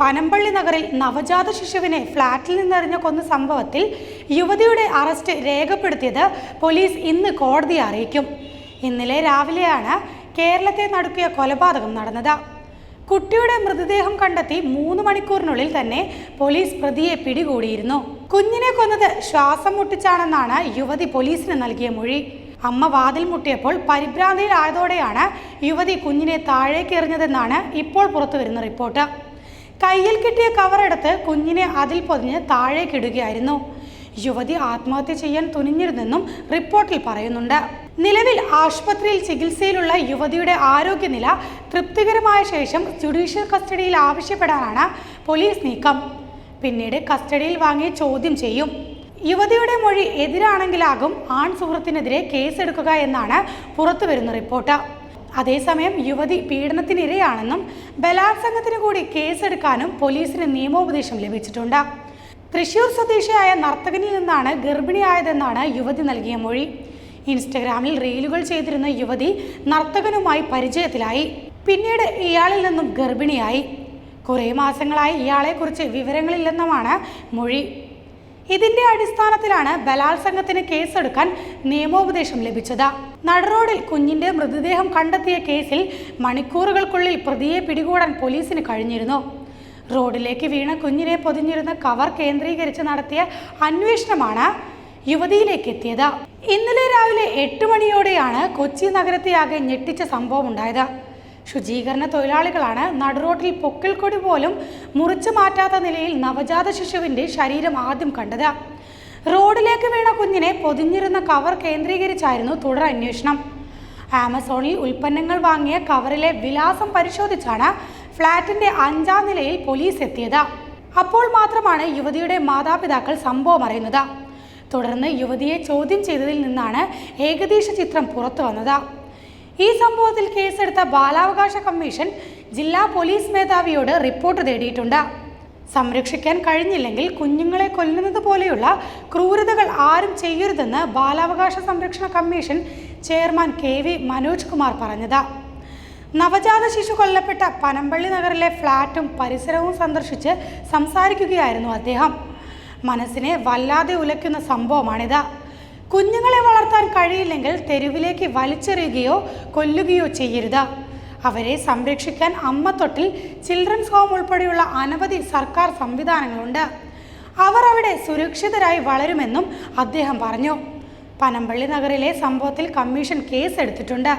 പനമ്പള്ളി നഗറിൽ നവജാത ശിശുവിനെ ഫ്ളാറ്റിൽ നിന്നെറിഞ്ഞ കൊന്ന സംഭവത്തിൽ യുവതിയുടെ അറസ്റ്റ് രേഖപ്പെടുത്തിയത് പോലീസ് ഇന്ന് കോടതിയെ അറിയിക്കും. ഇന്നലെ രാവിലെയാണ് കേരളത്തെ നടുക്കിയ കൊലപാതകം നടന്നത്. കുട്ടിയുടെ മൃതദേഹം കണ്ടെത്തി മൂന്ന് മണിക്കൂറിനുള്ളിൽ തന്നെ പോലീസ് പ്രതിയെ പിടികൂടിയിരുന്നു. കുഞ്ഞിനെ കൊന്നത് ശ്വാസം മുട്ടിച്ചാണെന്നാണ് യുവതി പോലീസിന് നൽകിയ മൊഴി. അമ്മ വാതിൽ മുട്ടിയപ്പോൾ പരിഭ്രാന്തിയിലായതോടെയാണ് യുവതി കുഞ്ഞിനെ താഴേക്ക് എറിഞ്ഞതെന്നാണ് ഇപ്പോൾ പുറത്തുവരുന്ന റിപ്പോർട്ട്. കയ്യിൽ കിട്ടിയ കവറെടുത്ത് കുഞ്ഞിനെ അതിൽ പൊതിഞ്ഞ് താഴേക്കിടുകയായിരുന്നു യുവതി ആത്മഹത്യ ചെയ്യാൻ തുനിഞ്ഞിരുന്നെന്നും റിപ്പോർട്ടിൽ പറയുന്നുണ്ട്. നിലവിൽ ആശുപത്രിയിൽ ചികിത്സയിലുള്ള യുവതിയുടെ ആരോഗ്യനില തൃപ്തികരമായ ശേഷം ജുഡീഷ്യൽ കസ്റ്റഡിയിൽ ആവശ്യപ്പെടാനാണ് പോലീസ് നീക്കം. പിന്നീട് കസ്റ്റഡിയിൽ വാങ്ങി ചോദ്യം ചെയ്യും. യുവതിയുടെ മൊഴി എതിരാണെങ്കിലാകും ആൺ സുഹൃത്തിനെതിരെ കേസെടുക്കുക എന്നാണ് പുറത്തുവരുന്ന റിപ്പോർട്ട്. അതേസമയം യുവതി പീഡനത്തിനിരയാണെന്നും ബലാത്സംഗത്തിന് കൂടി കേസെടുക്കാനും പോലീസിന് നിയമോപദേശം ലഭിച്ചിട്ടുണ്ട്. തൃശൂർ സ്വദേശിയായ നർത്തകനിൽ നിന്നാണ് ഗർഭിണിയായതെന്നാണ് യുവതി നൽകിയ മൊഴി. ഇൻസ്റ്റഗ്രാമിൽ റീലുകൾ ചെയ്തിരുന്ന യുവതി നർത്തകനുമായി പരിചയത്തിലായി. പിന്നീട് ഇയാളിൽ നിന്നും ഗർഭിണിയായി. കുറേ മാസങ്ങളായി ഇയാളെക്കുറിച്ച് വിവരങ്ങളില്ലെന്നുമാണ് മൊഴി. ഇതിന്റെ അടിസ്ഥാനത്തിലാണ് ബലാത്സംഗത്തിന് കേസെടുക്കാൻ നിയമോപദേശം ലഭിച്ചത്. നടറോഡിൽ കുഞ്ഞിന്റെ മൃതദേഹം കണ്ടെത്തിയ കേസിൽ മണിക്കൂറുകൾക്കുള്ളിൽ പ്രതിയെ പിടികൂടാൻ പോലീസിന് കഴിഞ്ഞിരുന്നു. റോഡിലേക്ക് വീണ കുഞ്ഞിനെ പൊതിഞ്ഞിരുന്ന കവർ കേന്ദ്രീകരിച്ച് നടത്തിയ അന്വേഷണമാണ് യുവതിയിലേക്ക് എത്തിയത്. ഇന്നലെ രാവിലെ എട്ട് മണിയോടെയാണ് കൊച്ചി നഗരത്തെയാകെ ഞെട്ടിച്ച സംഭവം ഉണ്ടായത് ശുചീകരണ തൊഴിലാളികളാണ്. നടുറോട്ടിൽ പൊക്കിൾക്കൊടി പോലും മുറിച്ചു മാറ്റാത്ത നിലയിൽ നവജാത ശിശുവിന്റെ ശരീരം ആദ്യം കണ്ടത്. റോഡിലേക്ക് വീണ കുഞ്ഞിനെ പൊതിഞ്ഞിരുന്ന കവർ കേന്ദ്രീകരിച്ചായിരുന്നു തുടർ അന്വേഷണം. ആമസോണിൽ ഉൽപ്പന്നങ്ങൾ വാങ്ങിയ കവറിലെ വിലാസം പരിശോധിച്ചാണ് ഫ്ളാറ്റിന്റെ അഞ്ചാം നിലയിൽ പോലീസ് എത്തിയത്. അപ്പോൾ മാത്രമാണ് യുവതിയുടെ മാതാപിതാക്കൾ സംഭവം അറിയുന്നത്. തുടർന്ന് യുവതിയെ ചോദ്യം ചെയ്തതിൽ നിന്നാണ് ഏകദേശ ചിത്രം പുറത്തു വന്നത്. ഈ സംഭവത്തിൽ കേസെടുത്ത ബാലാവകാശ കമ്മീഷൻ ജില്ലാ പോലീസ് മേധാവിയോട് റിപ്പോർട്ട് തേടിയിട്ടുണ്ട്. സംരക്ഷിക്കാൻ കഴിഞ്ഞില്ലെങ്കിൽ കുഞ്ഞുങ്ങളെ കൊല്ലുന്നത് പോലെയുള്ള ക്രൂരതകൾ ആരും ചെയ്യരുതെന്ന് ബാലാവകാശ സംരക്ഷണ commission chairman K V Manoj Kumar പറഞ്ഞത്. നവജാത ശിശു കൊല്ലപ്പെട്ട പനമ്പള്ളി നഗറിലെ ഫ്ളാറ്റും പരിസരവും സന്ദർശിച്ച് സംസാരിക്കുകയായിരുന്നു അദ്ദേഹം. മനസ്സിനെ വല്ലാതെ ഉലയ്ക്കുന്ന സംഭവമാണിത്. കുഞ്ഞുങ്ങളെ വളർത്താൻ കഴിയില്ലെങ്കിൽ തെരുവിലേക്ക് വലിച്ചെറിയുകയോ കൊല്ലുകയോ ചെയ്യരുത്. അവരെ സംരക്ഷിക്കാൻ അമ്മ തൊട്ടിൽ ചിൽഡ്രൻസ് ഹോം ഉൾപ്പെടെയുള്ള അനവധി സർക്കാർ സംവിധാനങ്ങളുണ്ട്. അവർ അവിടെ സുരക്ഷിതരായി വളരുമെന്നും അദ്ദേഹം പറഞ്ഞു. പനമ്പള്ളി നഗറിലെ സംഭവത്തിൽ കമ്മീഷൻ കേസ് എടുത്തിട്ടുണ്ട്